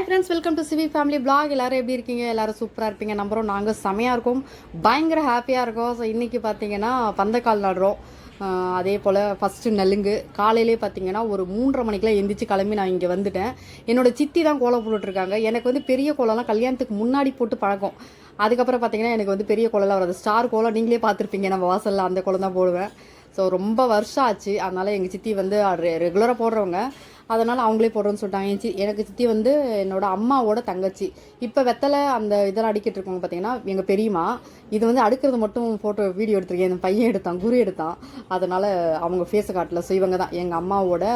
Hi friends welcome to CV family blog எல்லோரும் எப்படி இருக்கீங்க? எல்லோரும் சூப்பராக இருப்பீங்க. நம்புறோம். நாங்கள் செமையாக இருக்கோம். பயங்கர ஹாப்பியாக இருக்கோம். ஸோ இன்றைக்கி பார்த்தீங்கன்னா பந்தக்கால் நடுறோம். அதே போல் ஃபஸ்ட்டு நலுங்கு காலையிலே பார்த்தீங்கன்னா ஒரு மூன்றரை மணிக்கெலாம் எந்திரிச்சு கிளம்பி நான் இங்கே வந்துட்டேன். என்னோட சித்தி தான் கோலம் போட்டுட்ருக்காங்க. எனக்கு வந்து பெரிய கோலம்லாம் கல்யாணத்துக்கு முன்னாடி போட்டு பழக்கம். அதுக்கப்புறம் பார்த்தீங்கன்னா எனக்கு வந்து பெரிய கோலம்லாம் வராது. ஸ்டார் கோலம் நீங்களே பார்த்துருப்பீங்க. நம்ம வாசலில் அந்த கோலம் தான் போடுவேன். ஸோ ரொம்ப வருஷம் ஆச்சு. அதனால் எங்கள் சித்தி வந்து ரெகுலராக போடுறவங்க. அதனால் அவங்களே போடுறோன்னு சொல்லிட்டாங்க. என் சி எனக்கு சித்தி வந்து என்னோட அம்மாவோட தங்கச்சி. இப்போ வெத்தலை அந்த இதெல்லாம் அடிக்கிட்டு இருக்கவங்க பார்த்தீங்கன்னா எங்கள் பெரியம்மா இது வந்து அடுக்கிறது மட்டும் ஃபோட்டோ வீடியோ எடுத்திருக்கேன். என் பையன் எடுத்தான் குரு எடுத்தான். அதனால் அவங்க ஃபேஸை காட்டல. ஸோ இவங்க தான் எங்கள் அம்மாவோட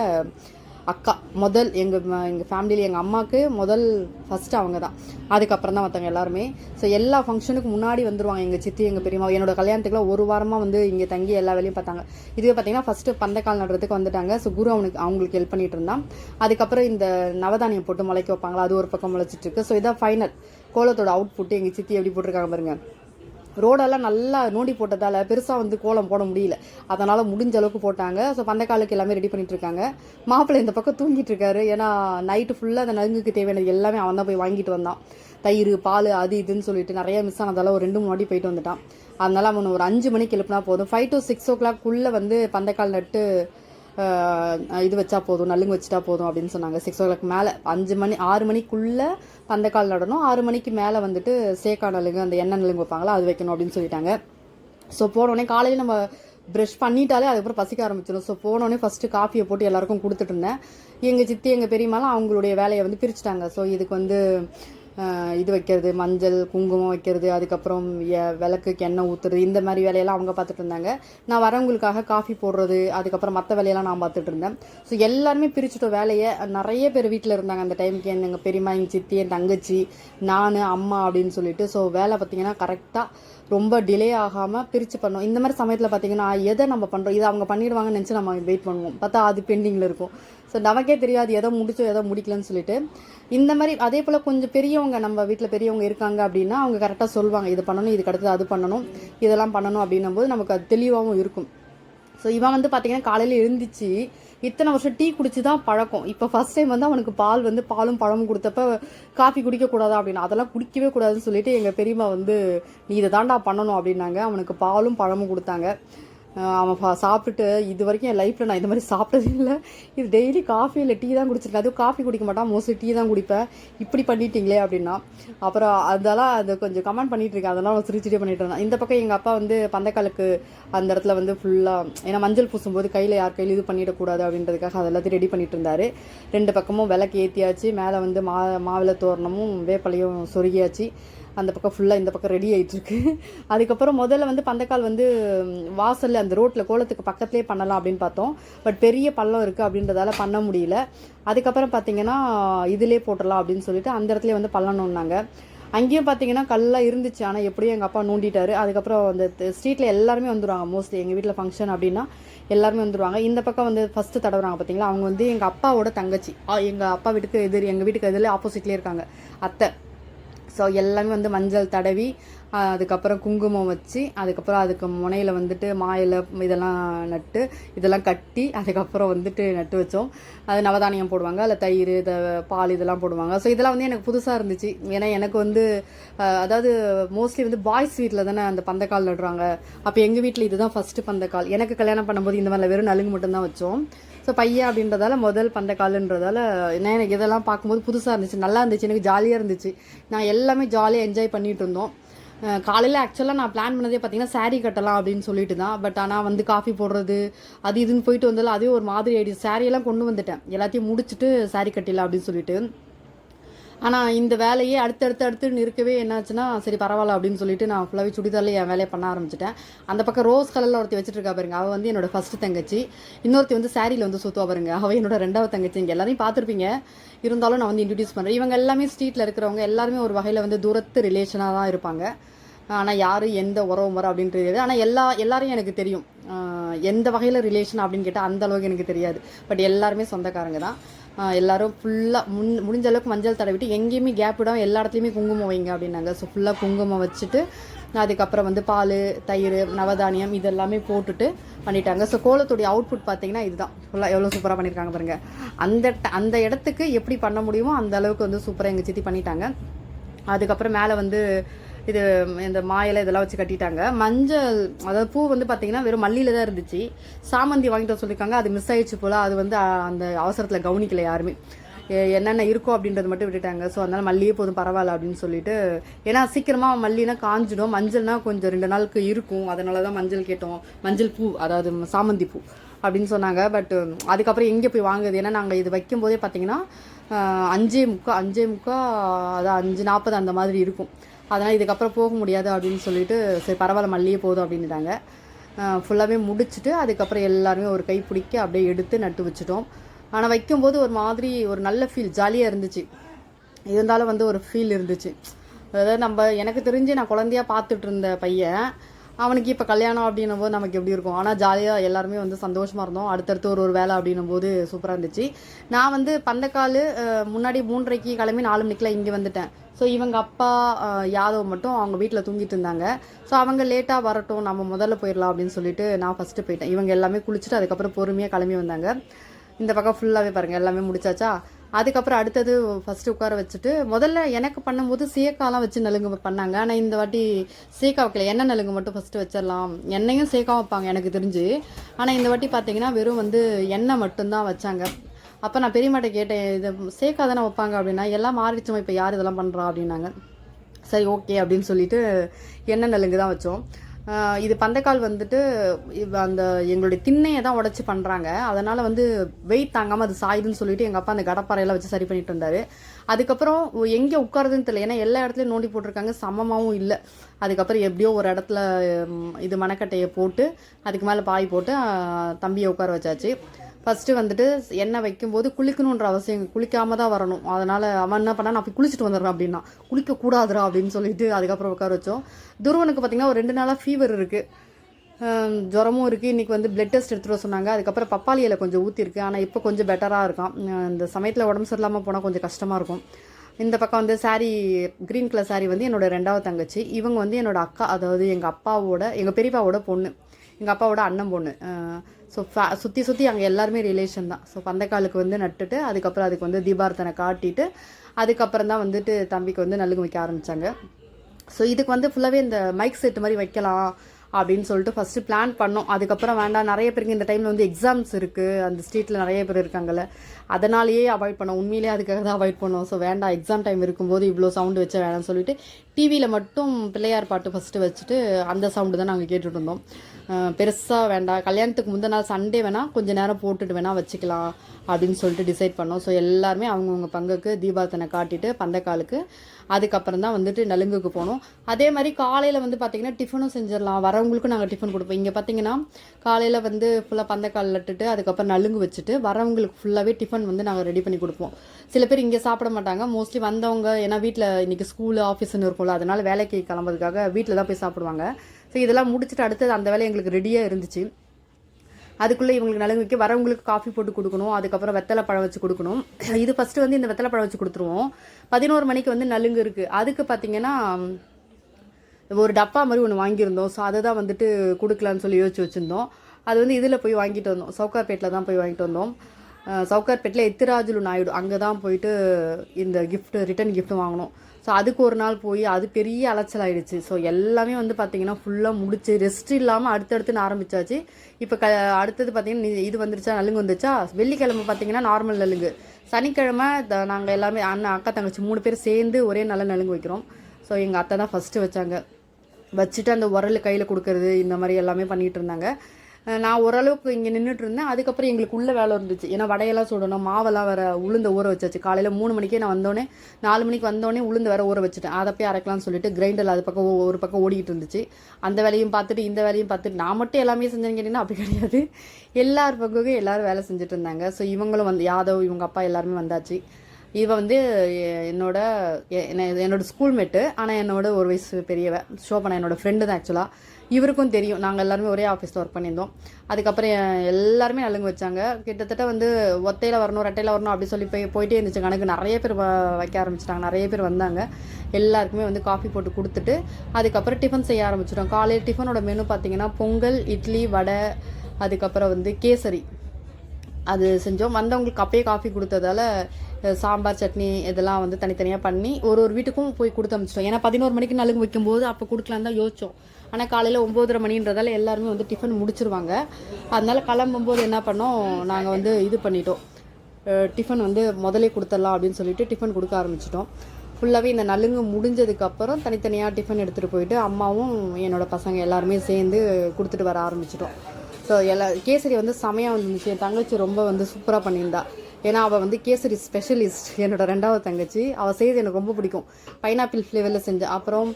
அக்கா முதல் எங்கள் எங்கள் ஃபேமிலியில் எங்கள் அம்மாவுக்கு முதல் ஃபஸ்ட்டு அவங்க தான் அதுக்கப்புறம் தான் மற்றவங்க எல்லாருமே. ஸோ எல்லா ஃபங்க்ஷனுக்கு முன்னாடி வந்துருவாங்க எங்கள் சித்தி எங்கள் பெரியம்மா. என்னோட கல்யாணத்துக்குலாம் ஒரு வாரமாக வந்து இங்கே தங்கி எல்லா வேலையும் பார்த்தாங்க. இதுவே பார்த்தீங்கன்னா ஃபஸ்ட்டு பந்தக்கால் நடுறதுக்கு வந்துட்டாங்க. ஸோ குரு அவனுக்கு அவங்களுக்கு ஹெல்ப் பண்ணிகிட்டு இருந்தான். அதுக்கப்புறம் இந்த நவதானியம் போட்டு முளைக்க வைப்பாங்களா? அது ஒரு பக்கம் முளைச்சிட்டு இருக்கு. ஸோ இதான் ஃபைனல் கோலத்தோட அவுட் புட்டு எங்கள் சித்தி எப்படி போட்டிருக்காங்க பாருங்கள் ரோடெல்லாம் நல்லா நோண்டி போட்டதால் பெருசாக வந்து கோலம் போட முடியல. அதனால் முடிஞ்ச அளவுக்கு போட்டாங்க. ஸோ பந்தக்காலுக்கு எல்லாமே ரெடி பண்ணிட்டு இருக்காங்க. மாப்பிள்ளை இந்த பக்கம் தூங்கிட்டு இருக்காரு. ஏன்னா நைட்டு ஃபுல்லாக அந்த நலுங்குக்கு தேவையானது எல்லாமே அவன் தான் போய் வாங்கிட்டு வந்தான். தயிர் பால் அது இதுன்னு சொல்லிட்டு நிறைய மிஸ் ஆனதால ஒரு ரெண்டு மூணு வாட்டி போயிட்டு வந்துட்டான். அதனால் அவன் ஒரு அஞ்சு மணிக்கு எழுப்புனா போதும். ஃபைவ் டு சிக்ஸ் ஓ கிளாக்குள்ளே வந்து பந்தக்கால் நட்டு இது வச்சா போதும் நலுங்கு வச்சுட்டா போதும் அப்படின்னு சொன்னாங்க. சிக்ஸ் ஓ கிளாக் மேலே அஞ்சு மணி ஆறு மணிக்குள்ளே பந்தக்கால் நடணும். ஆறு மணிக்கு மேலே வந்துட்டு சேக்கா நலுங்கு அந்த எண்ணெய் நலுங்கு வைப்பாங்களா அது வைக்கணும் அப்படின்னு சொல்லிட்டாங்க. ஸோ போனோடனே காலையில் நம்ம ப்ரஷ் பண்ணிட்டாலே அதுக்கப்புறம் பசிக்க ஆரம்பிச்சிடும் ஸோ போனோடனே ஃபஸ்ட்டு காஃபியை போட்டு எல்லாருக்கும் கொடுத்துட்டு இருந்தேன். எங்கள் சித்தி எங்கள் பெரியம்மாலாம் அவங்களுடைய வேலையை வந்து பிரிச்சுட்டாங்க. ஸோ இதுக்கு வந்து இது வைக்கிறது மஞ்சள் குங்குமம் வைக்கிறது அதுக்கப்புறம் எ- விளக்குக்கு எண்ணெய் ஊற்றுறது இந்த மாதிரி வேலையெல்லாம் அவங்க பார்த்துட்டு இருந்தாங்க. நான் வரவங்களுக்காக காஃபி போடுறது அதுக்கப்புறம் மற்ற வேலையெல்லாம் நான் பார்த்துட்டு இருந்தேன். ஸோ எல்லாருமே பிரிச்சுட்டோம் வேலையை நிறைய பேர் வீட்டில் இருந்தாங்க அந்த டைமுக்கு. எங்கள் பெரியம்மா எங்கள் சித்தி என் தங்கச்சி நான் அம்மா அப்படின்னு சொல்லிட்டு. ஸோ வேலை பார்த்தீங்கன்னா கரெக்டாக ரொம்ப டிலே ஆகாமல் பிரித்து பண்ணோம் இந்த மாதிரி சமயத்தில் பார்த்தீங்கன்னா எதை நம்ம பண்ணுறோம் இதை அவங்க பண்ணிடுவாங்கன்னு நினச்சி நம்ம வெயிட் பண்ணுவோம். பார்த்தா அது பெண்டிங்கில் இருக்கும். ஸோ நமக்கே தெரியாது எதை முடிச்சோ எதை முடிக்கலன்னு சொல்லிட்டு. இந்த மாதிரி அதே போல் கொஞ்சம் பெரியவங்க நம்ம வீட்டில் பெரியவங்க இருக்காங்க அப்படின்னா அவங்க கரெக்டாக சொல்லுவாங்க. இது பண்ணணும் இதுக்கு அடுத்தது அது பண்ணணும் இதெல்லாம் பண்ணணும் அப்படின்னும் போது நமக்கு அது தெளிவாகவும் இருக்கும். ஸோ இவன் வந்து பார்த்தீங்கன்னா காலையில் எழுந்திரிச்சு இத்தனை வருஷம் டீ குடிச்சு தான் பழக்கம். இப்போ ஃபர்ஸ்ட் டைம் வந்து அவனுக்கு பால் வந்து பாலும் பழமும் கொடுத்தப்ப காஃபி குடிக்கக்கூடாதா அப்படின்னு அதெல்லாம் குடிக்கவே கூடாதுன்னு சொல்லிட்டு எங்கள் பெரியம்மா வந்து நீ இதை தாண்டா பண்ணணும் அப்படின்னாங்க. அவனுக்கு பாலும் பழமும் கொடுத்தாங்க. அவன் ஃபா- சாப்பிட்டுட்டு இது வரைக்கும் என் லைஃப்பில் நான் இந்த மாதிரி சாப்பிட்டதே இல்லை. இது டெய்லி காஃபி இல்லை டீ தான் குடிச்சிருக்கேன். அதுவும் காஃபி குடிக்க மாட்டான். மோஸ்ட்லி டீ தான் குடிப்பேன். இப்படி பண்ணிட்டீங்களே அப்படின்னா. அப்புறம் அதெல்லாம் அது கொஞ்சம் கமெண்ட் பண்ணிட்டு இருக்கேன் அதெல்லாம் அவன் சிரிச்சிட்டே பண்ணிட்டு இருந்தான். இந்த பக்கம் எங்கள் அப்பா வந்து பந்தக்காலுக்கு அந்த இடத்துல வந்து ஃபுல்லாக ஏன்னா மஞ்சள் பூசும்போது கையில் யார் கையில் இது பண்ணிடக்கூடாது அப்படின்றதுக்காக அது எல்லாத்தையும் ரெடி பண்ணிட்டு இருந்தாரு. ரெண்டு பக்கமும் விளக்கு ஏற்றியாச்சு மேலே வந்து மா மாவிளை தோரணமும் வேப்பலையும் சொருகியாச்சு. அந்த பக்கம் ஃபுல்லாக இந்த பக்கம் ரெடி ஆகிட்டுருக்கு அதுக்கப்புறம் முதல்ல வந்து பந்தக்கால் வந்து வாசலில் அந்த ரோட்டில் கோலத்துக்கு பக்கத்துலேயே பண்ணலாம் அப்படின்னு பார்த்தோம். பட் பெரிய பள்ளம் இருக்குது அப்படின்றதால பண்ண முடியல. அதுக்கப்புறம் பார்த்தீங்கன்னா இதிலே போட்டுடலாம் அப்படின்னு சொல்லிட்டு அந்த இடத்துல வந்து பள்ளம் நோண்டாங்க அங்கேயும் பார்த்தீங்கன்னா கல்லாக இருந்துச்சு. ஆனால் எப்படியும் எங்கள் அப்பா நோண்டிட்டாரு. அதுக்கப்புறம் அந்த ஸ்ட்ரீட்டில் எல்லாருமே வந்துடுவாங்க மோஸ்ட்லி எங்கள் வீட்டில் ஃபங்க்ஷன் அப்படின்னா எல்லாருமே வந்துடுவாங்க இந்த பக்கம் வந்து ஃபஸ்ட்டு தடவுறாங்க பார்த்தீங்களா அவங்க வந்து எங்கள் அப்பாவோட தங்கச்சி. எங்கள் அப்பா வீட்டுக்கு எதிர் எங்கள் வீட்டுக்கு எதிரில் ஆப்போசிட்லேயே இருக்காங்க. அத்தை. ஸோ எல்லாமே வந்து மஞ்சள் தடவி அதுக்கப்புறம் குங்குமம் வச்சு அதுக்கப்புறம் அதுக்கு முனையில் வந்துட்டு மாயிலை இதெல்லாம் நட்டு இதெல்லாம் கட்டி அதுக்கப்புறம் வந்துட்டு நட்டு வச்சோம். அது நவதானியம் போடுவாங்க அதில் தயிர் இதை பால் இதெல்லாம் போடுவாங்க. ஸோ இதெல்லாம் வந்து எனக்கு புதுசாக இருந்துச்சு. ஏன்னா எனக்கு வந்து அதாவது மோஸ்ட்லி வந்து பாய்ஸ் வீட்டில் தானே அந்த பந்தக்கால் நடுறாங்க. அப்போ எங்கள் வீட்டில் இதுதான் ஃபஸ்ட்டு பந்தக்கால். எனக்கு கல்யாணம் பண்ணும்போது இந்த மாதிரிலாம் வெறும் நலுங்கு மட்டும்தான் வச்சோம். ஸோ பையன் அப்படின்றதால முதல் பந்தக்காலுன்றதால என்ன எனக்கு இதெல்லாம் பார்க்கும்போது புதுசாக இருந்துச்சு நல்லா இருந்துச்சு எனக்கு ஜாலியாக இருந்துச்சு. நான் எல்லாமே ஜாலியாக என்ஜாய் பண்ணிகிட்டு இருந்தோம். காலையில் ஆக்சுவலாக நான் பிளான் பண்ணதே பார்த்தீங்கன்னா saree கட்டலாம் அப்படின்னு சொல்லிட்டு தான். பட் ஆனால் வந்து காஃபி போடுறது அது இதுன்னு போயிட்டு வந்தாலும் அதே ஒரு மாதிரி ஆகிடுச்சு சாரியெல்லாம் எல்லாம் கொண்டு வந்துட்டேன். எல்லாத்தையும் முடிச்சுட்டு saree கட்டிடலாம் அப்படின்னு சொல்லிட்டு. ஆனால் இந்த வேலையே அடுத்தடுத்து அடுத்து நிற்கவே என்னாச்சுன்னா சரி பரவாயில்ல அப்படின்னு சொல்லிட்டு நான் ஃபுல்லாகவே சுடிதாரில் என் வேலையை பண்ண ஆரம்பிச்சிட்டேன். அந்த பக்கம் ரோஸ் கலரில் ஒருத்தி வச்சுட்டு இருக்கா பாருங்க. அவள் வந்து என்னோட ஃபஸ்ட்டு தங்கச்சி. இன்னொருத்தி வந்து சாரியில் வந்து சுற்றுவா பாருங்க. அவள் என்னோட ரெண்டாவது தங்கச்சி. இங்கே எல்லாரையும் பார்த்துருப்பீங்க. இருந்தாலும் நான் வந்து இன்ட்ரடியூஸ் பண்ணுறேன் இவங்க எல்லாமே ஸ்ட்ரீட்டில் இருக்கிறவங்க எல்லாருமே ஒரு வகையில் வந்து தூரத்து ரிலேஷனாக தான் இருப்பாங்க. ஆனால் யார் எந்த உறவு முறை அப்படின்றது தெரியாது. ஆனால் எல்லா எல்லாரையும் எனக்கு தெரியும். எந்த வகையில் ரிலேஷன் அப்படின்னு கேட்டால் அந்த அளவுக்கு எனக்கு தெரியாது. பட் எல்லாருமே சொந்தக்காரங்க தான். எல்லாரும் ஃபுல்லாக முன் முடிஞ்ச அளவுக்கு மஞ்சள் தடவிட்டு எங்கேயுமே கேப் விடாமல் எல்லா இடத்துலையுமே குங்குமம் வைங்க அப்படின்னாங்க. ஸோ ஃபுல்லாக குங்குமம் வச்சுட்டு அதுக்கப்புறம் வந்து பால் தயிர் நவதானியம் இதெல்லாமே போட்டுட்டு பண்ணிட்டாங்க. ஸோ கோலத்துடைய அவுட்புட் பார்த்தீங்கன்னா இதுதான். ஃபுல்லாக எவ்வளோ சூப்பராக பண்ணியிருக்காங்க பாருங்கள் அந்த ட- அந்த இடத்துக்கு எப்படி பண்ண முடியுமோ அந்த அளவுக்கு வந்து சூப்பராக எங்கள் சித்தி பண்ணிட்டாங்க. அதுக்கப்புறம் மேலே வந்து இது இந்த மாயில இதெல்லாம் வச்சு கட்டிட்டாங்க. மஞ்சள் அதாவது பூ வந்து பார்த்தீங்கன்னா வெறும் மல்லியில தான் இருந்துச்சு. சாமந்தி வாங்கிட்டு வர சொல்லியிருக்காங்க அது மிஸ் ஆயிடுச்சு போல். அது வந்து அந்த அவசரத்தில் கவனிக்கல யாருமே. என்னென்ன இருக்கோ அப்படின்றது மட்டும் விட்டுட்டாங்க. ஸோ அதனால் மல்லியே போதும் பரவாயில்ல அப்படின்னு சொல்லிட்டு. ஏன்னா சீக்கிரமாக மல்லினா காஞ்சிடும். மஞ்சள்னா கொஞ்சம் ரெண்டு நாளுக்கு இருக்கும். அதனால தான் மஞ்சள் கேட்டோம். மஞ்சள் பூ அதாவது சாமந்தி பூ அப்படின்னு சொன்னாங்க. பட் அதுக்கப்புறம் எங்கே போய் வாங்குது ஏன்னா நாங்கள் இது வைக்கும்போதே பார்த்தீங்கன்னா அஞ்சே முக்கா அஞ்சே முக்கா அதான் அஞ்சு நாற்பது அந்த மாதிரி இருக்கும். அதனால் இதுக்கப்புறம் போக முடியாது அப்படின்னு சொல்லிட்டு சரி பரவாயில்ல மல்லியே போதும் அப்படின்னுட்டாங்க. ஃபுல்லாகவே முடிச்சுட்டு அதுக்கப்புறம் எல்லாருமே ஒரு கை பிடிக்க அப்படியே எடுத்து நட்டு வச்சுட்டோம். ஆனால் வைக்கும்போது ஒரு மாதிரி ஒரு நல்ல ஃபீல் ஜாலியாக இருந்துச்சு. இருந்தாலும் வந்து ஒரு ஃபீல் இருந்துச்சு. அதாவது நம்ம எனக்கு தெரிஞ்சு நான் குழந்தையா பார்த்துட்டு இருந்த பையன் அவனுக்கு இப்போ கல்யாணம் அப்படின்னும் போது நமக்கு எப்படி இருக்கும்? ஆனால் ஜாலியாக எல்லாருமே வந்து சந்தோஷமாக இருந்தோம். அடுத்தடுத்து ஒரு ஒரு வேலை அப்படின்னும் போது சூப்பராக இருந்துச்சு. நான் வந்து பந்தக்கால் முன்னாடி மூன்றரைக்கு கிளம்பி நாலு மணிக்கெலாம் இங்கே வந்துட்டேன். ஸோ இவங்க அப்பா யாதவ் மட்டும் அவங்க வீட்டில் தூங்கிட்டு இருந்தாங்க. ஸோ அவங்க லேட்டாக வரட்டும். நம்ம முதல்ல போயிடலாம் அப்படின்னு சொல்லிட்டு நான் ஃபஸ்ட்டு போயிட்டேன். இவங்க எல்லாமே குளிச்சுட்டு அதுக்கப்புறம் பொறுமையாக கிளம்பி வந்தாங்க. இந்த பக்கம் ஃபுல்லாகவே பாருங்கள் எல்லாமே முடிச்சாச்சா? அதுக்கப்புறம் அடுத்தது ஃபஸ்ட்டு உட்கார வச்சுட்டு முதல்ல எனக்கு பண்ணும்போது சேக்காலாம் வச்சு நலுங்கு பண்ணாங்க. ஆனால் இந்த வாட்டி சேக்கா வைக்கல எண்ணெய் நலுங்கு மட்டும் ஃபஸ்ட்டு வச்சிடலாம். எண்ணெயும் சேக்கா வைப்பாங்க எனக்கு தெரிஞ்சு. ஆனால் இந்த வாட்டி பார்த்தீங்கன்னா வெறும் வந்து எண்ணெய் மட்டும்தான் வச்சாங்க. அப்போ நான் பெரியம்மாட்ட கேட்டேன் இது சேக்கா தானே வைப்பாங்க? அப்படின்னா எல்லாம் மாறிடுச்சுமா இப்போ யார் இதெல்லாம் பண்ணுறா அப்படின்னாங்க. சரி ஓகே அப்படின்னு சொல்லிட்டு எண்ணெய் நலுங்கு தான் வச்சோம். இது பந்தக்கால் வந்துட்டு அந்த எங்களுடைய திண்ணையை தான் உடச்சி பண்ணுறாங்க அதனால் வந்து வெயிட் தாங்காமல் அது சாயுதுன்னு சொல்லிட்டு எங்கள் அப்பா அந்த கடப்பாறையெல்லாம் வச்சு சரி பண்ணிட்டு இருந்தாரு. அதுக்கப்புறம் எங்கே உட்காருதுன்னு தெரியல. ஏன்னா எல்லா இடத்துலையும் நோண்டி போட்டிருக்காங்க. சமமாகவும் இல்லை. அதுக்கப்புறம் எப்படியோ ஒரு இடத்துல இது மணக்கட்டையை போட்டு அதுக்கு மேலே பாய் போட்டு தம்பியை உட்கார வச்சாச்சு. ஃபஸ்ட்டு வந்துட்டு எண்ணெய் வைக்கும்போது குளிக்கணுன்ற அவசியம் குளிக்காம தான் வரணும். அதனால் அவன் என்ன பண்ணா நான் போய் குளிச்சுட்டு வந்துடுறேன் அப்படின்னா குளிக்கக்கூடாதுரா அப்படின்னு சொல்லிட்டு அதுக்கப்புறம் உட்கார வச்சோம். துருவனுக்கு பார்த்தீங்கன்னா ஒரு ரெண்டு நாளாக ஃபீவர் இருக்குது ஜுரமும் இருக்குது இன்றைக்கி வந்து பிளட் டெஸ்ட் எடுத்துகிட்டு சொன்னாங்க. அதுக்கப்புறம் பப்பாளியில் கொஞ்சம் ஊற்றிருக்கு ஆனால் இப்போ கொஞ்சம் பெட்டராக இருக்கான் இந்த சமயத்தில் உடம்பு சரியில்லாமல் போனால் கொஞ்சம் கஷ்டமாக இருக்கும். இந்த பக்கம் வந்து சாரீ க்ரீன் கலர் சாரீ வந்து என்னோட ரெண்டாவது தங்கச்சி. இவங்க வந்து என்னோடய அக்கா அதாவது எங்கள் அப்பாவோட எங்கள் பெரியப்பாவோட பொண்ணு. எங்கள் அப்பாவோட அண்ணன் பொண்ணு. ஸோ ஃபே சுற்றி சுற்றி அங்கே எல்லாருமே ரிலேஷன் தான். ஸோ பந்தக்காலுக்கு வந்து நட்டுட்டு அதுக்கப்புறம் அதுக்கு வந்து தீபார்த்தனை காட்டிட்டு அதுக்கப்புறம் தான் வந்துட்டு தம்பிக்கு வந்து நலுங்கு வைக்க ஆரம்பித்தாங்க ஸோ இதுக்கு வந்து ஃபுல்லாகவே இந்த மைக் செட் மாதிரி வைக்கலாம் அப்படின்னு சொல்லிட்டு ஃபஸ்ட்டு பிளான் பண்ணோம். அதுக்கப்புறம் வேண்டாம் நிறைய பேருக்கு இந்த டைமில் வந்து எக்ஸாம்ஸ் இருக்குது அந்த ஸ்ட்ரீட்டில் நிறைய பேர் இருக்காங்கல்ல. அதனாலேயே அவாய்ட் பண்ணோம். உண்மையிலேயே அதுக்காக தான் அவாய்ட் பண்ணோம். ஸோ வேண்டாம். எக்ஸாம் டைம் இருக்கும்போது இவ்வளோ சவுண்டு வச்ச வேணாம்னு சொல்லிட்டு டிவியில் மட்டும் பிள்ளையார் பாட்டு ஃபஸ்ட்டு வச்சுட்டு அந்த சவுண்டு தான் நாங்கள் கேட்டுட்டு இருந்தோம். பெருசாக வேண்டாம். கல்யாணத்துக்கு முந்தின நாள் சண்டே வேணால் கொஞ்ச நேரம் போட்டுட்டு வேணால் வச்சுக்கலாம் அப்படின்னு சொல்லிட்டு டிசைட் பண்ணோம். ஸோ எல்லாருமே அவங்கவுங்க பங்குக்கு தீபார்த்தனை காட்டிட்டு பந்தக்காலுக்கு அதுக்கப்புறம் தான் வந்துட்டு நலுங்குக்கு போனோம். அதே மாதிரி காலையில் வந்து பார்த்திங்கன்னா டிஃபனும் செஞ்சிடலாம். வரவங்களுக்கும் நாங்கள் டிஃபன் கொடுப்போம். இங்கே பார்த்தீங்கன்னா காலையில் வந்து ஃபுல்லாக பந்தக்கால் நட்டுட்டு அதுக்கப்புறம் நலுங்கு வச்சுட்டு வரவங்களுக்கு ஃபுல்லாகவே டிஃபன் வந்து நாங்கள் ரெடி பண்ணி கொடுப்போம். சில பேர் இங்கே சாப்பிட மாட்டாங்க. மோஸ்ட்லி வந்தவங்க ஏன்னா வீட்டில் இன்றைக்கி ஸ்கூலு ஆஃபீஸ்னு இருக்கும்ல அதனால் வேலைக்கு கிளம்புறதுக்காக வீட்டில் தான் போய் சாப்பிடுவாங்க. ஸோ இதெல்லாம் முடிச்சுட்டு அடுத்தது அந்த வேலை எங்களுக்கு ரெடியாக இருந்துச்சு. அதுக்குள்ளே இவங்களுக்கு நலுங்கு வைக்க வரவங்களுக்கு காஃபி போட்டு கொடுக்கணும். அதுக்கப்புறம் வெத்தலை பழம் வச்சு கொடுக்கணும். இது ஃபஸ்ட்டு வந்து இந்த வெத்தலை பழம் வச்சு கொடுத்துருவோம். பதினோரு மணிக்கு வந்து நலுங்கு இருக்குது அதுக்கு பார்த்தீங்கன்னா ஒரு டப்பா மாதிரி ஒன்று வாங்கியிருந்தோம். ஸோ அதை தான் வந்துட்டு கொடுக்கலான்னு சொல்லி யோசிச்சு வச்சுருந்தோம். அது வந்து இதில் போய் வாங்கிட்டு வந்தோம். சவுக்கார்பேட்டில் தான் போய் வாங்கிட்டு வந்தோம். சவுகார்பேட்டில் எத்திராஜுலு நாயுடு அங்கே தான் போயிட்டு இந்த கிஃப்ட் ரிட்டன் கிஃப்ட் வாங்கினோம் ஸோ அதுக்கு ஒரு நாள் போய் அது பெரிய அலைச்சல் ஆகிடுச்சு ஸோ எல்லாமே வந்து பார்த்திங்கன்னா ஃபுல்லாக முடிச்சு ரெஸ்ட் இல்லாமல் அடுத்தடுத்துன்னு ஆரம்பித்தாச்சு இப்போ க அடுத்தது பார்த்திங்கன்னா இது வந்துருச்சா நலுங்கு வந்துச்சா வெள்ளிக்கிழமை பார்த்திங்கன்னா நார்மல் நலுங்கு. சனிக்கிழமை நாங்கள் எல்லாமே அண்ணன் அக்கா தங்கச்சி மூணு பேர் சேர்ந்து ஒரே நல்ல நலுங்கு வைக்கிறோம். ஸோ எங்கள் அத்தை தான் ஃபஸ்ட்டு வச்சாங்க. வச்சுட்டு அந்த உரல் கையில் கொடுக்கறது இந்த மாதிரி எல்லாமே பண்ணிகிட்டு இருந்தாங்க. நான் ஓரளவுக்கு இங்கே நின்றுட்டு இருந்தேன் அதுக்கப்புறம் எங்களுக்கு உள்ள வேலை இருந்துச்சு. ஏன்னா வடையெல்லாம் சுடணும் மாவெல்லாம் வேற உளுந்த ஊற வச்சாச்சு. காலையில் மூணு மணிக்கே நான் வந்தோடனே நாலு மணிக்கு வந்தோடனே உளுந்து வேற ஊற வச்சுட்டேன். அதை போய் அரைக்கலாம்னு சொல்லிட்டு கிரைண்டரில் அது பக்கம் ஒரு பக்கம் ஓடிக்கிட்டு இருந்துச்சு. அந்த வேலையும் பார்த்துட்டு இந்த வேலையும் பார்த்துட்டு நான் மட்டும் எல்லாமே செஞ்சேன்னு கேட்டிங்கன்னா அப்படி கிடையாது. எல்லார் பக்கமும் எல்லாரும் வேலை செஞ்சுட்டு இருந்தாங்க. ஸோ இவங்களும் வந்து யாதவ் இவங்க அப்பா எல்லாருமே வந்தாச்சு. இவ வந்து என்னோட என்னோட ஸ்கூல்மேட்டு ஆனால் என்னோட ஒரு வயசு பெரியவ. ஷோபனா என்னோட ஃப்ரெண்டு தான் ஆக்சுவலாக இவருக்கும் தெரியும். நாங்கள் எல்லாருமே ஒரே ஆஃபீஸில் ஒர்க் பண்ணியிருந்தோம். அதுக்கப்புறம் எல்லாருமே நலுங்கு வச்சாங்க. கிட்டத்தட்ட வந்து ஒத்தையில் வரணும் ரெட்டையில் வரணும் அப்படி சொல்லி போய் போயிட்டே இருந்துச்சு கணக்கு. நிறைய பேர் வ- வைக்க ஆரம்பிச்சிட்டாங்க. நிறைய பேர் வந்தாங்க. எல்லாருக்குமே வந்து காஃபி போட்டு கொடுத்துட்டு அதுக்கப்புறம் டிஃபன் செய்ய ஆரம்பிச்சிட்டோம். காலையில் டிஃபனோட மெனு பார்த்தீங்கன்னா பொங்கல் இட்லி வடை அதுக்கப்புறம் வந்து கேசரி. அது செஞ்சோம். வந்தவங்களுக்கு அப்பயே காஃபி கொடுத்ததால சாம்பார் சட்னி இதெல்லாம் வந்து தனித்தனியாக பண்ணி ஒரு ஒரு வீட்டுக்கும் போய் கொடுத்து அமிச்சிட்டோம் ஏன்னா பதினோரு மணிக்கு நலுங்கு வைக்கும்போது அப்போ கொடுக்கலான்னு தான் யோசிச்சோம். ஆனால் காலையில் ஒம்போதரை மணின்றதால எல்லாருமே வந்து டிஃபன் முடிச்சிருவாங்க. அதனால் கிளம்பும்போது என்ன பண்ணோம் நாங்கள் வந்து இது பண்ணிட்டோம். டிஃபன் வந்து முதலே கொடுத்துடலாம் அப்படின்னு சொல்லிட்டு டிஃபன் கொடுக்க ஆரம்பிச்சிட்டோம். ஃபுல்லாகவே இந்த நலுங்கு முடிஞ்சதுக்கப்புறம் தனித்தனியாக டிஃபன் எடுத்துகிட்டு போயிட்டு அம்மாவும் என்னோடய பசங்க எல்லாருமே சேர்ந்து கொடுத்துட்டு வர ஆரம்பிச்சிட்டோம். ஸோ எல்லா கேசரி வந்து செமையாக வந்துருந்துச்சு என் தங்கச்சி ரொம்ப வந்து சூப்பராக பண்ணியிருந்தா. ஏன்னா அவள் வந்து கேசரி ஸ்பெஷலிஸ்ட் என்னோட ரெண்டாவது தங்கச்சி. அவள் செய்து எனக்கு ரொம்ப பிடிக்கும். பைனாப்பிள் ஃப்ளேவரில் செஞ்சேன் அப்புறம்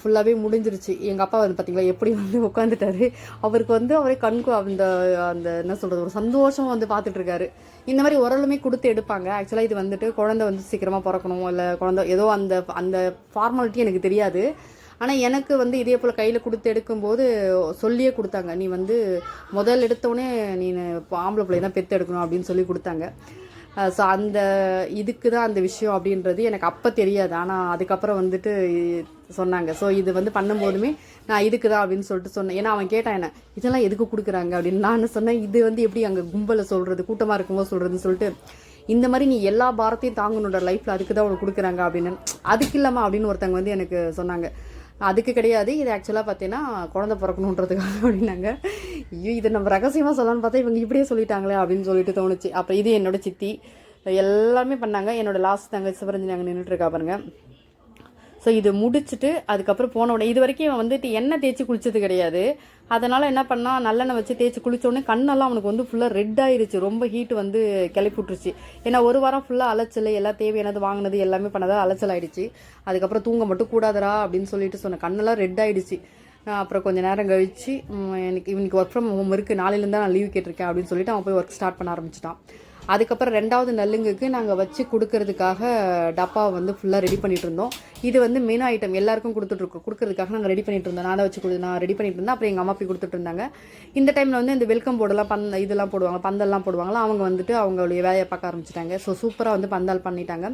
ஃபுல்லாகவே முடிஞ்சிருச்சு. எங்கள் அப்பா வந்து பார்த்திங்களா எப்படி வந்து உட்காந்துட்டாரு அவருக்கு வந்து அவரே கண்கு அந்த அந்த என்ன சொல்கிறது ஒரு சந்தோஷம் வந்து பார்த்துட்ருக்காரு இந்த மாதிரி உரலுமே கொடுத்து எடுப்பாங்க. ஆக்சுவலாக இது வந்துட்டு குழந்தை வந்து சீக்கிரமாக பிறக்கணும் இல்லை குழந்தை ஏதோ அந்த அந்த ஃபார்மாலிட்டி எனக்கு தெரியாது. ஆனால் எனக்கு வந்து இதே போல் கையில் கொடுத்து எடுக்கும்போது சொல்லியே கொடுத்தாங்க. நீ வந்து முதல் எடுத்தோடனே நீ ஆம்பளை பிள்ளை தான் பெற்று எடுக்கணும் அப்படின்னு சொல்லி கொடுத்தாங்க. ஸோ அந்த இதுக்கு தான் அந்த விஷயம் அப்படின்றது எனக்கு அப்போ தெரியாது. ஆனால் அதுக்கப்புறம் வந்துட்டு சொன்னாங்க. ஸோ இது வந்து பண்ணும்போதுமே நான் இதுக்கு தான் அப்படின்னு சொல்லிட்டு சொன்னேன். ஏன்னா அவன் கேட்டான் என்ன இதெல்லாம் எதுக்கு கொடுக்குறாங்க? அப்படின்னு நான் சொன்னேன். இது வந்து எப்படி அங்கே கும்பலை சொல்கிறது கூட்டமாக இருக்கும்போது சொல்கிறதுன்னு சொல்லிட்டு இந்த மாதிரி நீ எல்லா பாரத்தையும் தாங்கணுன்ற லைஃப்பில் அதுக்கு தான் உனக்கு கொடுக்குறாங்க அப்படின்னு. அதுக்கு இல்லாமல் அப்படின்னு ஒருத்தவங்க வந்து எனக்கு சொன்னாங்க. அதுக்கு கிடையாது. இது ஆக்சுவலாக பார்த்தீங்கன்னா குழந்தை பிறக்கணுன்றதுக்காக அப்படின்னாங்க. ஐயோ இதை நம்ம ரகசியமாக சொல்லலாம்னு பார்த்தா இவங்க இப்படியே சொல்லிட்டாங்களே அப்படின்னு சொல்லிட்டு தோணுச்சு. அப்போ இது என்னோடய சித்தி. எல்லாமே பண்ணாங்க. என்னோடய லாஸ்ட் தங்க சிவரஞ்சனி அங்கே நின்றுட்டுருக்கா பாருங்கள் ஸோ இது முடிச்சுட்டு அதுக்கப்புறம் போன உடனே இது வரைக்கும் இவன் வந்துட்டு எண்ணெய் தேய்ச்சி குளிச்சது கிடையாது. அதனால் என்ன பண்ணால் நல்லெண்ணெய் வச்சு தேய்ச்சி குளித்தோடனே கண்ணெல்லாம் அவனுக்கு வந்து ஃபுல்லாக ரெட் ஆயிருச்சு. ரொம்ப ஹீட் வந்து கிளப்பிட்டுருச்சு ஏன்னா ஒரு வாரம் ஃபுல்லாக அலைச்சல் எல்லாம் தேவையானது வாங்கினது எல்லாமே பண்ணதாக அலைச்சல் ஆயிடுச்சு. அதுக்கப்புறம் தூங்க மட்டும் கூடாதரா அப்படின்னு சொல்லிட்டு சொன்னேன் கண்ணெல்லாம் ரெட் ஆயிடுச்சு. நான் அப்புறம் கொஞ்ச நேரம் கழிச்சு எனக்கு இவனுக்கு ஒர்க் ஃப்ரம் ஹோம் இருக்குது நாளையிலேருந்து நான் லீவ் கேட்டிருக்கேன் அப்படின்னு சொல்லிட்டு அவன் போய் ஒர்க் ஸ்டார்ட் பண்ண ஆரம்பிச்சிட்டான். அதுக்கப்புறம் ரெண்டாவது நல்லுங்குக்கு நாங்கள் வச்சு கொடுக்கறதுக்காக டப்பாவை வந்து ஃபுல்லாக ரெடி பண்ணிட்டு இருந்தோம் இது வந்து மெயின் ஐட்டம் எல்லாருக்கும் கொடுத்துட்ருக்கோம். கொடுக்கறதுக்காக நாங்கள் ரெடி பண்ணிட்டு இருந்தோம் நான் வச்சு கொடு நான் ரெடி பண்ணிட்டு இருந்தேன் அப்புறம் எங்கள் அம்மா போய் கொடுத்துட்டு இருந்தாங்க இந்த டைமில் வந்து இந்த வெல்கம் போர்டெல்லாம் பந்த இதெல்லாம் போடுவாங்க. பந்தல்லாம் போடுவாங்களா அவங்க வந்துட்டு அவங்களுடைய வேலையை பார்க்க ஆரம்பிச்சிட்டாங்க. ஸோ சூப்பராக வந்து பந்தால் பண்ணிட்டாங்க.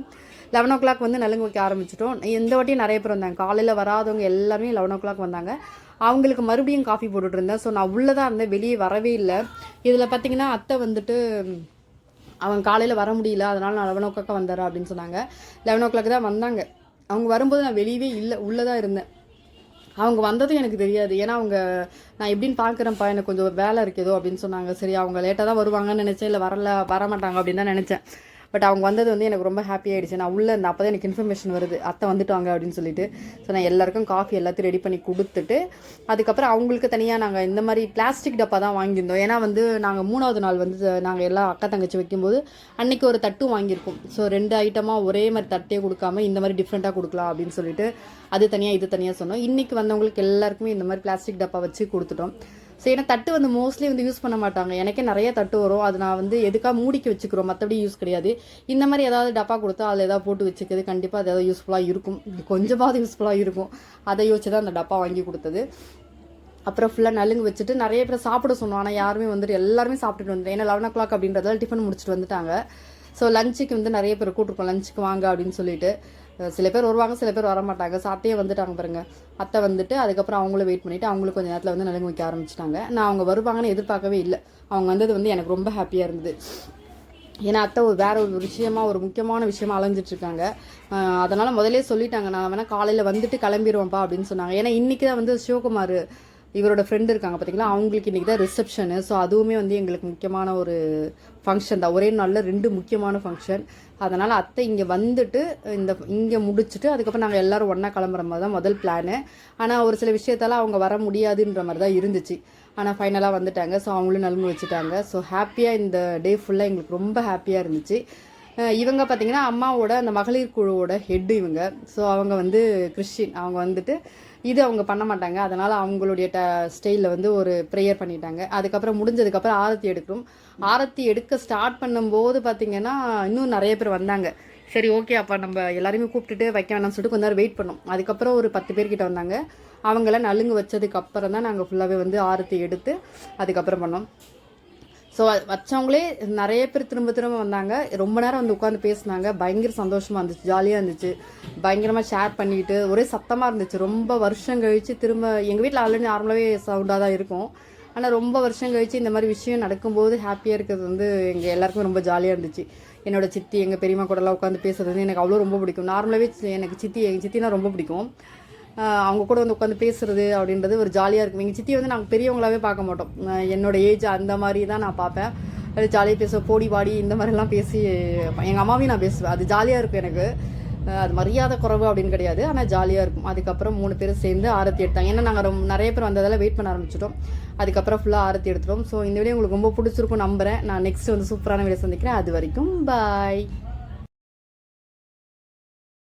லெவன் ஓ கிளாக் வந்து நலுங்கு வைக்க ஆரம்பிச்சிட்டோம். இந்த வாட்டியும் நிறைய பேர் வந்தாங்க. காலையில் வராதவங்க எல்லாருமே லெவன் ஓ கிளாக் வந்தாங்க. அவங்களுக்கு மறுபடியும் காஃபி போட்டுட்டு இருந்தேன் ஸோ நான் உள்ளே தான் இருந்தேன். வெளியே வரவே இல்லை. இதில் பார்த்தீங்கன்னா அத்தை வந்துட்டு அவன் காலையில் வர முடியல அதனால் நான் லெவன் ஓ கிளாக் வந்துடுறேன் அப்படின்னு சொன்னாங்க. லெவன் ஓ கிளாக் தான் வந்தாங்க. அவங்க வரும்போது நான் வெளியவே இல்லை உள்ளே தான் இருந்தேன். அவங்க வந்ததும் எனக்கு தெரியாது. ஏன்னா அவங்க நான் எப்படின்னு பார்க்குறேன்ப்பா எனக்கு கொஞ்சம் வேலை இருக்குதோ அப்படின்னு சொன்னாங்க. சரி அவங்க லேட்டாக தான் வருவாங்கன்னு நினச்சேன். இல்லை வரல வர மாட்டாங்க அப்படின்னு தான் நினச்சேன். பட் அவங்க வந்தது வந்து எனக்கு ரொம்ப ஹாப்பி ஆகிடுச்சு நான் உள்ளே இருந்த அப்போ தான் எனக்கு இன்ஃபர்மேஷன் வருது. அத்தை வந்துட்டாங்க அப்படின்னு சொல்லிட்டு. ஸோ நான் எல்லாருக்கும் காஃபி எல்லாத்தையும் ரெடி பண்ணி கொடுத்துட்டு அதுக்கப்புறம் அவங்களுக்கு தனியாக நாங்கள் இந்த மாதிரி பிளாஸ்டிக் டப்பா தான் வாங்கியிருந்தோம். ஏன்னா வந்து நாங்கள் மூணாவது நாள் வந்து நாங்கள் எல்லாம் அக்கா தங்கச்சி வைக்கும்போது அன்னைக்கு ஒரு தட்டும் வாங்கியிருக்கோம். ஸோ ரெண்டு ஐட்டமாக ஒரே மாதிரி தட்டே கொடுக்காம இந்த மாதிரி டிஃப்ரெண்ட்டாக கொடுக்கலாம் அப்படின்னு சொல்லிட்டு அது தனியாக இது தனியாக சொன்னோம். இன்றைக்கி வந்தவங்களுக்கு எல்லாருக்குமே இந்த மாதிரி பிளாஸ்டிக் டப்பா வச்சு கொடுத்துட்டோம். ஸோ ஏன்னா தட்டு வந்து மோஸ்ட்லி வந்து யூஸ் பண்ண மாட்டாங்க. எனக்கே நிறைய தட்டு வரும். அது நான் வந்து எதுக்காக மூடிக்கு வச்சுக்கிறோம்? மற்றபடி யூஸ் கிடையாது. இந்த மாதிரி ஏதாவது டப்பா கொடுத்தா அதில் ஏதாவது போட்டு வச்சுக்கிறது கண்டிப்பாக அது ஏதாவது யூஸ்ஃபுல்லாக இருக்கும். கொஞ்சமாவது யூஸ்ஃபுல்லாக இருக்கும். அதை யோசிச்சு தான் அந்த டப்பா வாங்கி கொடுத்தது. அப்புறம் ஃபுல்லாக நலுங்கு வச்சுட்டு நிறைய பேர் சாப்பிட சொன்னோம். ஆனால் யாருமே வந்துட்டு எல்லாருமே சாப்பிட்டுட்டு வந்துட்டேன் ஏன்னா லெவன் ஓ கிளாக் அப்படின்றதால டிஃபன் முடிச்சுட்டு வந்துட்டாங்க. ஸோ லஞ்சுக்கு வந்து நிறைய பேர் கூட்டிருக்கோம் லஞ்சுக்கு வாங்க அப்படின்னு சொல்லிட்டு. சில பேர் வருவாங்க சில பேர் வர மாட்டாங்க சாப்பிட்டே வந்துட்டாங்க பாருங்க. அத்தை வந்துட்டு அதுக்கப்புறம் அவங்களும் வெயிட் பண்ணிவிட்டு அவங்களும் கொஞ்சம் நேரத்தில் வந்து நலுங்கு வைக்க ஆரம்பிச்சிட்டாங்க. நான் அவங்க வருவாங்கன்னு எதிர்பார்க்கவே இல்லை. அவங்க வந்தது வந்து எனக்கு ரொம்ப ஹாப்பியாக இருந்தது. ஏன்னா அத்தை ஒரு வேற ஒரு விஷயமா ஒரு முக்கியமான விஷயமா அலைஞ்சிட்ருக்காங்க இருக்காங்க. முதலே சொல்லிட்டாங்க நான் வேணால் காலையில் வந்துட்டு கிளம்பிடுவோம்ப்பா அப்படின்னு சொன்னாங்க. ஏன்னா இன்றைக்கி தான் வந்து சிவகுமார் இவரோட ஃப்ரெண்டு இருக்காங்க பார்த்தீங்களா அவங்களுக்கு இன்றைக்கி தான் ரிசப்ஷனு ஸோ அதுவுமே வந்து எங்களுக்கு முக்கியமான ஒரு ஃபங்க்ஷன் தான். ஒரே நாளில் ரெண்டு முக்கியமான ஃபங்க்ஷன் அதனால் அத்தை இங்கே வந்துட்டு இந்த இங்கே முடிச்சுட்டு அதுக்கப்புறம் நாங்கள் எல்லாரும் ஒன்றா கிளம்புற மாதிரி தான் முதல் பிளானு ஆனால் ஒரு சில விஷயத்தால் அவங்க வர முடியாதுன்ற மாதிரி தான் இருந்துச்சு. ஆனால் ஃபைனலாக வந்துட்டாங்க. ஸோ அவங்களும் நலுங்கு வச்சுட்டாங்க. ஸோ ஹாப்பியாக இந்த டே ஃபுல்லாக எங்களுக்கு ரொம்ப ஹாப்பியாக இருந்துச்சு. இவங்க பார்த்தீங்கன்னா அம்மாவோட அந்த மகளிர் குழுவோட ஹெட் இவங்க. ஸோ அவங்க வந்து கிறிஸ்டின். அவங்க வந்துட்டு இது அவங்க பண்ண மாட்டாங்க. அதனால் அவங்களுடைய ட ஸ்டைலில் வந்து ஒரு ப்ரேயர் பண்ணிட்டாங்க. அதுக்கப்புறம் முடிஞ்சதுக்கப்புறம் ஆரத்தி எடுக்கிறோம் ஆரத்தி எடுக்க ஸ்டார்ட் பண்ணும்போது பார்த்தீங்கன்னா இன்னும் நிறைய பேர் வந்தாங்க. சரி ஓகே அப்போ நம்ம எல்லாருமே கூப்பிட்டுட்டு வைக்க வேணாம்னு சொல்லிட்டு கொஞ்ச நேரம் வெயிட் பண்ணோம். அதுக்கப்புறம் ஒரு பத்து பேர்கிட்ட வந்தாங்க. அவங்கள நலுங்கு வச்சதுக்கு அப்புறம் தான் நாங்கள் ஃபுல்லாகவே வந்து ஆரத்தி எடுத்து அதுக்கப்புறம் பண்ணோம். ஸோ வச்சவங்களே நிறைய பேர் திரும்ப திரும்ப வந்தாங்க. ரொம்ப நேரம் வந்து உட்காந்து பேசினாங்க. பயங்கர சந்தோஷமாக இருந்துச்சு. ஜாலியாக இருந்துச்சு. பயங்கரமாக ஷேர் பண்ணிக்கிட்டு ஒரே சத்தமாக இருந்துச்சு. ரொம்ப வருஷம் கழித்து திரும்ப எங்கள் வீட்டில் ஆல்ரெடி நார்மலாகவே சவுண்டாக தான் இருக்கும். ஆனால் ரொம்ப வருஷம் கழித்து இந்த மாதிரி விஷயம் நடக்கும்போது ஹாப்பியாக இருக்கிறது வந்து எங்கள் எல்லாருக்குமே ரொம்ப ஜாலியாக இருந்துச்சு. என்னோடய சித்தி எங்கள் பெரியம்மா கூடலாம் உட்காந்து பேசுறது வந்து எனக்கு அவ்வளோ ரொம்ப பிடிக்கும். நார்மலாகவே எனக்கு சித்தி எங்கள் சித்தினா ரொம்ப பிடிக்கும். அவங்க கூட வந்து உட்காந்து பேசுறது அப்படின்றது ஒரு ஜாலியாக இருக்கும். எங்கள் சித்தி வந்து நாங்கள் பெரியவங்களாவே பார்க்க மாட்டோம். என்னோட ஏஜ் அந்த மாதிரி தான் நான் பார்ப்பேன். அது ஜாலியாக பேச போடி வாடி இந்த மாதிரிலாம் பேசி எங்கள் அம்மாவையும் நான் பேசுவேன். அது ஜாலியாக இருக்கும் எனக்கு. அது மரியாதை குறைவு அப்படின்னு கிடையாது. ஆனால் ஜாலியாக இருக்கும். அதுக்கப்புறம் மூணு பேரும் சேர்ந்து ஆரத்தி எடுத்தாங்க. ஏன்னா நாங்கள் ரொம்ப நிறைய பேர் வந்ததால் வெயிட் பண்ண ஆரம்பிச்சிட்டோம். அதுக்கப்புறம் ஃபுல்லாக ஆரத்தி எடுத்துட்டோம். ஸோ இந்த வீடியோ உங்களுக்கு ரொம்ப பிடிச்சிருக்கும் நம்புறேன். நான் நெக்ஸ்ட் வந்து சூப்பரான வீடியோ சந்திக்கிறேன். அது வரைக்கும் பாய்